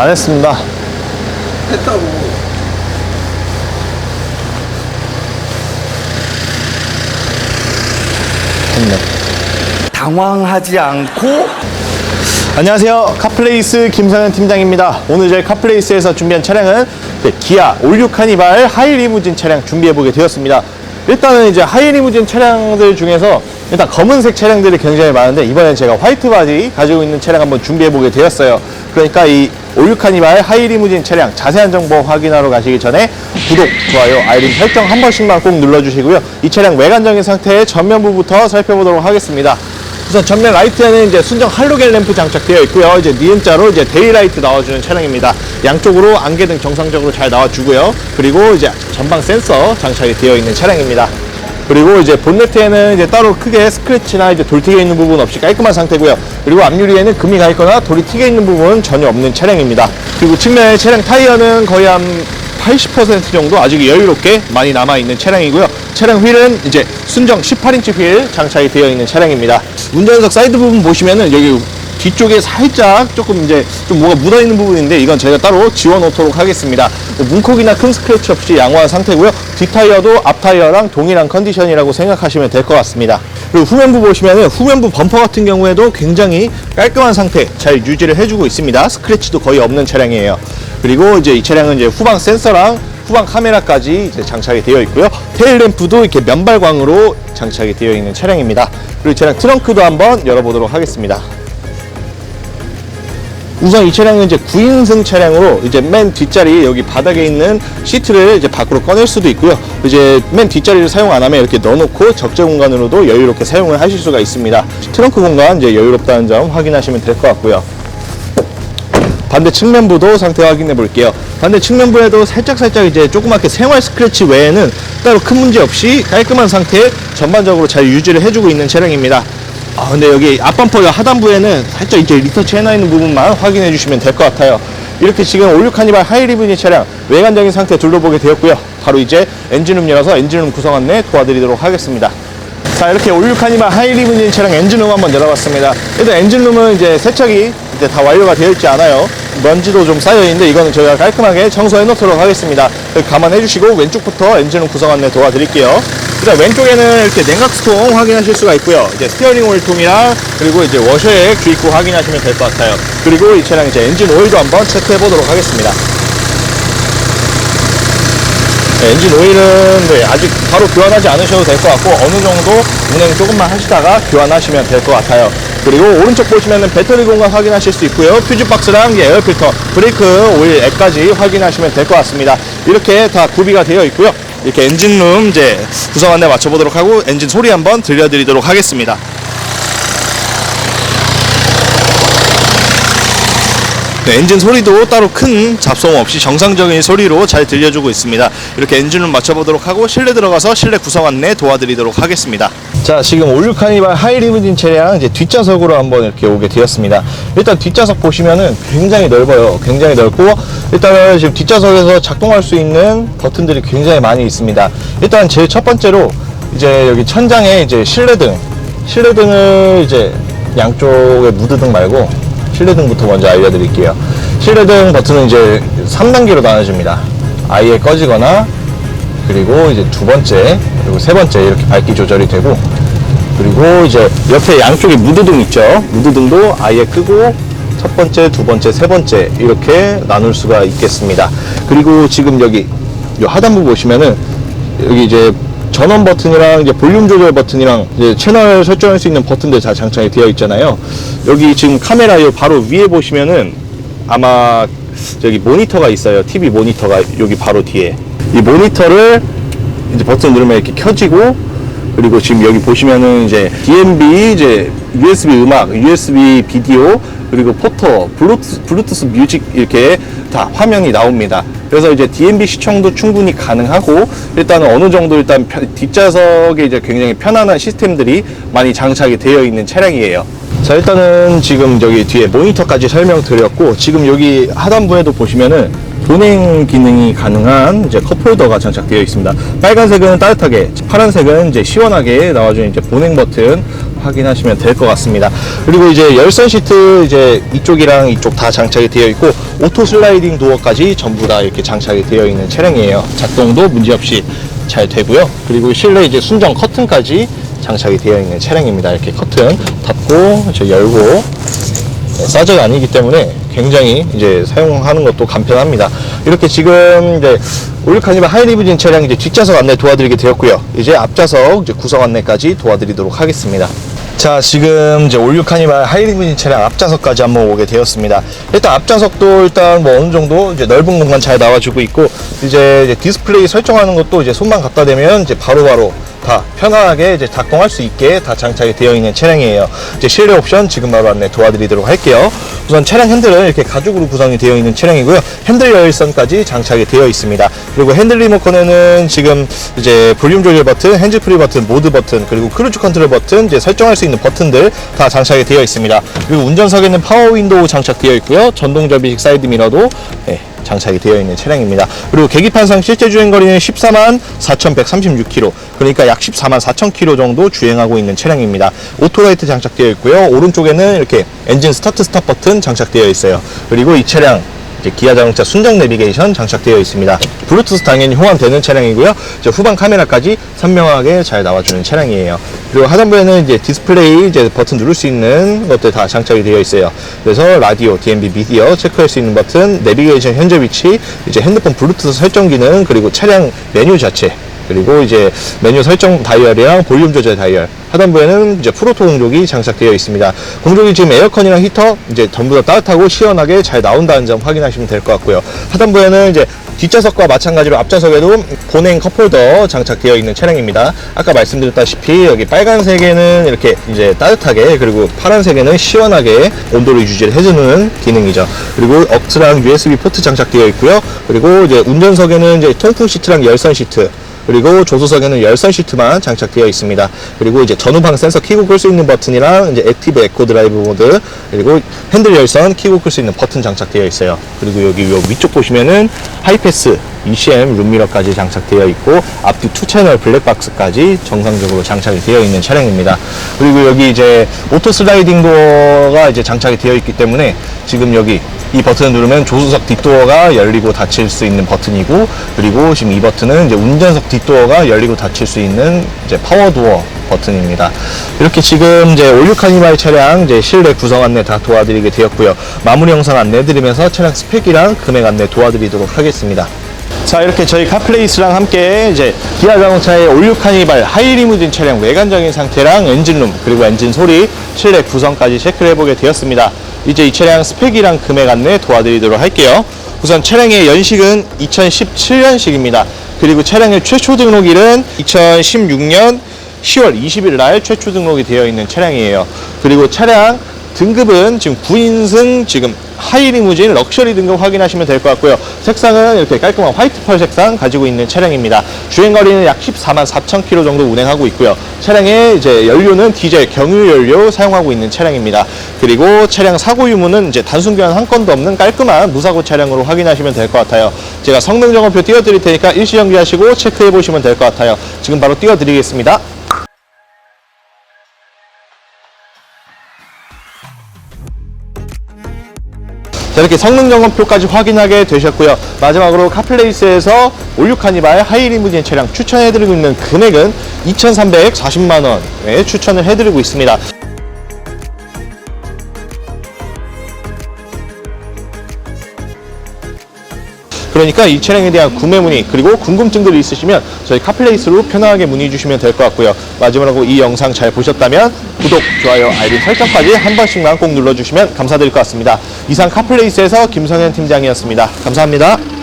안 했습니다. 했다고. 됐네. 당황하지 않고 안녕하세요. 카플레이스 김상현 팀장입니다. 오늘 저희 카플레이스에서 준비한 차량은 이제 기아 올류 카니발 하이리무진 차량 준비해보게 되었습니다. 일단은 이제 하이리무진 차량들 중에서 일단 검은색 차량들이 굉장히 많은데 이번엔 제가 화이트 바지 가지고 있는 차량 한번 준비해 보게 되었어요. 그러니까 이 올류 카니발 하이리무진 차량 자세한 정보 확인하러 가시기 전에 구독, 좋아요, 알림 설정 한 번씩만 꼭 눌러주시고요. 이 차량 외관적인 상태의 전면부부터 살펴보도록 하겠습니다. 우선 전면 라이트에는 이제 순정 할로겐 램프 장착되어 있고요. 이제 니은자로 이제 데이라이트 나와주는 차량입니다. 양쪽으로 안개등 정상적으로 잘 나와주고요. 그리고 이제 전방 센서 장착이 되어 있는 차량입니다. 그리고 이제 본네트에는 이제 따로 크게 스크래치나 이제 돌 튀겨 있는 부분 없이 깔끔한 상태고요. 그리고 앞유리에는 금이 가 있거나 돌이 튀겨 있는 부분은 전혀 없는 차량입니다. 그리고 측면의 차량 타이어는 거의 한 80% 정도 아직 여유롭게 많이 남아있는 차량이고요. 차량 휠은 이제 순정 18인치 휠 장착이 되어 있는 차량입니다. 운전석 사이드 부분 보시면은 여기 뒤쪽에 살짝 조금 이제 좀 뭐가 묻어 있는 부분인데 이건 저희가 따로 지워 놓도록 하겠습니다. 뭐 문콕이나 큰 스크래치 없이 양호한 상태고요. 뒷타이어도 앞타이어랑 동일한 컨디션이라고 생각하시면 될 것 같습니다. 그리고 후면부 보시면은 후면부 범퍼 같은 경우에도 굉장히 깔끔한 상태 잘 유지를 해주고 있습니다. 스크래치도 거의 없는 차량이에요. 그리고 이제 이 차량은 이제 후방 센서랑 후방 카메라까지 장착이 되어 있고요. 테일 램프도 이렇게 면발광으로 장착이 되어 있는 차량입니다. 그리고 이 차량 트렁크도 한번 열어보도록 하겠습니다. 우선 이 차량은 이제 9인승 차량으로 이제 맨 뒷자리 여기 바닥에 있는 시트를 이제 밖으로 꺼낼 수도 있고요. 이제 맨 뒷자리를 사용 안 하면 이렇게 넣어놓고 적재 공간으로도 여유롭게 사용을 하실 수가 있습니다. 트렁크 공간 이제 여유롭다는 점 확인하시면 될 것 같고요. 반대 측면부도 상태 확인해 볼게요. 반대 측면부에도 살짝살짝 이제 조그맣게 생활 스크래치 외에는 따로 큰 문제 없이 깔끔한 상태 전반적으로 잘 유지를 해주고 있는 차량입니다. 아, 근데 여기 앞범퍼 하단부에는 살짝 이제 리터치 해놔 있는 부분만 확인해 주시면 될 것 같아요. 이렇게 지금 올류 카니발 하이리브니 차량 외관적인 상태 둘러보게 되었고요. 바로 이제 엔진룸 열어서 엔진룸 구성 안내 도와드리도록 하겠습니다. 자 이렇게 올류 카니발 하이리브니 차량 엔진룸 한번 열어봤습니다. 일단 엔진룸은 이제 세척이 이제 다 완료가 되어 있지 않아요. 먼지도 좀 쌓여 있는데 이거는 저희가 깔끔하게 청소해 놓도록 하겠습니다. 감안해 주시고 왼쪽부터 엔진룸 구성 안내 도와드릴게요. 일단 왼쪽에는 이렇게 냉각수통 확인하실 수가 있고요. 이제 스티어링 오일 통이랑 그리고 이제 워셔액 주입구 확인하시면 될 것 같아요. 그리고 이 차량 이제 엔진 오일도 한번 체크해 보도록 하겠습니다. 네, 엔진 오일은 네, 아직 바로 교환하지 않으셔도 될 것 같고 어느 정도 운행 조금만 하시다가 교환하시면 될 것 같아요. 그리고 오른쪽 보시면은 배터리 공간 확인하실 수 있고요. 퓨즈 박스랑 에어필터, 브레이크 오일 액까지 확인하시면 될 것 같습니다. 이렇게 다 구비가 되어 있고요. 이렇게 엔진룸 이제 구성 안내 맞춰보도록 하고 엔진 소리 한번 들려드리도록 하겠습니다. 네, 엔진 소리도 따로 큰 잡소음 없이 정상적인 소리로 잘 들려주고 있습니다. 이렇게 엔진룸 맞춰보도록 하고 실내 들어가서 실내 구성 안내 도와드리도록 하겠습니다. 자, 지금 올류 카니발 하이리무진 차량 이제 뒷좌석으로 한번 이렇게 오게 되었습니다. 일단 뒷좌석 보시면은 굉장히 넓어요. 굉장히 넓고 일단은 지금 뒷좌석에서 작동할 수 있는 버튼들이 굉장히 많이 있습니다. 일단 제일 첫 번째로 이제 여기 천장에 이제 실내등, 실내등을 이제 양쪽에 무드등 말고 실내등부터 먼저 알려드릴게요. 실내등 버튼은 이제 3단계로 나눠집니다. 아예 꺼지거나 그리고 이제 두 번째 그리고 세 번째 이렇게 밝기 조절이 되고 그리고 이제 옆에 양쪽에 무드등 있죠. 무드등도 아예 끄고 첫 번째, 두 번째, 세 번째 이렇게 나눌 수가 있겠습니다. 그리고 지금 여기 이 하단부 보시면은 여기 이제 전원 버튼이랑 이제 볼륨 조절 버튼이랑 이제 채널 설정할 수 있는 버튼들 다 장착이 되어 있잖아요. 여기 지금 카메라 요 바로 위에 보시면은 아마 저기 모니터가 있어요. TV 모니터가 여기 바로 뒤에. 이 모니터를 이제 버튼 누르면 이렇게 켜지고 그리고 지금 여기 보시면은 이제 DMB 이제 USB 음악, USB 비디오 그리고 포토, 블루투스, 블루투스 뮤직 이렇게 다 화면이 나옵니다. 그래서 이제 DMB 시청도 충분히 가능하고 일단은 어느 정도 일단 편- 뒷좌석에 이제 굉장히 편안한 시스템들이 많이 장착이 되어 있는 차량이에요. 자 일단은 지금 여기 뒤에 모니터까지 설명드렸고 지금 여기 하단부에도 보시면은 보냉 기능이 가능한 이제 컵홀더가 장착되어 있습니다. 빨간색은 따뜻하게, 파란색은 이제 시원하게 나와주는 이제 보냉 버튼 확인하시면 될 것 같습니다. 그리고 이제 열선 시트 이제 이쪽이랑 이쪽 다 장착이 되어 있고 오토 슬라이딩 도어까지 전부 다 이렇게 장착이 되어 있는 차량이에요. 작동도 문제없이 잘 되고요. 그리고 실내 이제 순정 커튼까지 장착이 되어 있는 차량입니다. 이렇게 커튼 닫고 저 열고 싸저가 아니기 때문에 굉장히 이제 사용하는 것도 간편합니다. 이렇게 지금 이제 올카니발 하이리무진 차량 이제 뒷좌석 안내 도와드리게 되었고요. 이제 앞좌석 이제 구성 안내까지 도와드리도록 하겠습니다. 자, 지금 이제 올류 카니발 하이리무진 차량 앞좌석까지 한번 오게 되었습니다. 일단 앞좌석도 일단 뭐 어느 정도 이제 넓은 공간 잘 나와주고 있고 이제, 이제 디스플레이 설정하는 것도 이제 손만 갖다 대면 이제 바로바로 다 편안하게 이제 작동할 수 있게 다 장착이 되어 있는 차량이에요. 이제 실내 옵션 지금 바로 안내 도와드리도록 할게요. 우선 차량 핸들은 이렇게 가죽으로 구성이 되어 있는 차량이고요. 핸들 열선까지 장착이 되어 있습니다. 그리고 핸들 리모컨에는 지금 이제 볼륨 조절 버튼, 핸즈 프리 버튼, 모드 버튼, 그리고 크루즈 컨트롤 버튼 이제 설정할 수 있는 버튼들 다 장착이 되어 있습니다. 그리고 운전석에는 파워 윈도우 장착되어 있고요. 전동 접이식 사이드 미러도 네, 장착이 되어 있는 차량입니다. 그리고 계기판상 실제 주행 거리는 14만 4,136km, 그러니까 약 14만 4,000km 정도 주행하고 있는 차량입니다. 오토라이트 장착되어 있고요. 오른쪽에는 이렇게 엔진 스타트 스탑 버튼 장착되어 있어요. 그리고 이 차량 이제 기아 자동차 순정 내비게이션 장착되어 있습니다. 블루투스 당연히 호환되는 차량이고요. 이제 후방 카메라까지 선명하게 잘 나와주는 차량이에요. 그리고 하단부에는 이제 디스플레이 이제 버튼 누를 수 있는 것들 다 장착이 되어 있어요. 그래서 라디오, DMB 미디어 체크할 수 있는 버튼, 내비게이션 현재 위치, 이제 핸드폰 블루투스 설정 기능, 그리고 차량 메뉴 자체, 그리고 이제 메뉴 설정 다이얼이랑 볼륨 조절 다이얼 하단부에는 이제 프로토 공조기 장착되어 있습니다. 공조기 지금 에어컨이랑 히터 이제 전부 다 따뜻하고 시원하게 잘 나온다는 점 확인하시면 될 것 같고요. 하단부에는 이제 뒷좌석과 마찬가지로 앞좌석에도 보냉 컵홀더 장착되어 있는 차량입니다. 아까 말씀드렸다시피 여기 빨간색에는 이렇게 이제 따뜻하게 그리고 파란색에는 시원하게 온도를 유지를 해주는 기능이죠. 그리고 억스랑 USB 포트 장착되어 있고요. 그리고 이제 운전석에는 이제 통풍 시트랑 열선 시트 그리고 조수석에는 열선 시트만 장착되어 있습니다. 그리고 이제 전후방 센서 키고 끌 수 있는 버튼이랑 이제 액티브 에코 드라이브 모드 그리고 핸들 열선 키고 끌 수 있는 버튼 장착되어 있어요. 그리고 여기 요 위쪽 보시면은 하이패스 ECM 룸미러까지 장착되어 있고 앞뒤 투 채널 블랙박스까지 정상적으로 장착이 되어 있는 차량입니다. 그리고 여기 이제 오토 슬라이딩 도어가 이제 장착이 되어 있기 때문에 지금 여기 이 버튼을 누르면 조수석 뒷도어가 열리고 닫힐 수 있는 버튼이고 그리고 지금 이 버튼은 이제 운전석 뒷도어가 열리고 닫힐 수 있는 이제 파워 도어 버튼입니다. 이렇게 지금 이제 올류 카니발 차량 이제 실내 구성 안내 다 도와드리게 되었고요. 마무리 영상 안내 드리면서 차량 스펙이랑 금액 안내 도와드리도록 하겠습니다. 자 이렇게 저희 카플레이스랑 함께 이제 기아 자동차의 올류 카니발 하이리무진 차량 외관적인 상태랑 엔진룸 그리고 엔진 소리 실내 구성까지 체크를 해보게 되었습니다. 이제 이 차량 스펙이랑 금액 안내 도와드리도록 할게요. 우선 차량의 연식은 2017년식입니다. 그리고 차량의 최초 등록일은 2016년 10월 20일 날 최초 등록이 되어 있는 차량이에요. 그리고 차량 등급은 지금 9인승 지금 하이리무진 럭셔리 등급 확인하시면 될 것 같고요. 색상은 이렇게 깔끔한 화이트 펄 색상 가지고 있는 차량입니다. 주행 거리는 약 14만 4천 킬로 정도 운행하고 있고요. 차량의 이제 연료는 디젤 경유 연료 사용하고 있는 차량입니다. 그리고 차량 사고 유무는 이제 단순 교환 한 건도 없는 깔끔한 무사고 차량으로 확인하시면 될 것 같아요. 제가 성능 점검표 띄워드릴 테니까 일시 정지하시고 체크해 보시면 될 것 같아요. 지금 바로 띄워드리겠습니다. 자, 이렇게 성능 점검표까지 확인하게 되셨고요. 마지막으로 카플레이스에서 올류 카니발 하이리무진 차량 추천해드리고 있는 금액은 2,340만 원에 추천을 해드리고 있습니다. 그러니까 이 차량에 대한 구매 문의 그리고 궁금증들이 있으시면 저희 카플레이스로 편하게 문의 주시면 될 것 같고요. 마지막으로 이 영상 잘 보셨다면 구독, 좋아요, 알림 설정까지 한 번씩만 꼭 눌러주시면 감사드릴 것 같습니다. 이상 카플레이스에서 김성현 팀장이었습니다. 감사합니다.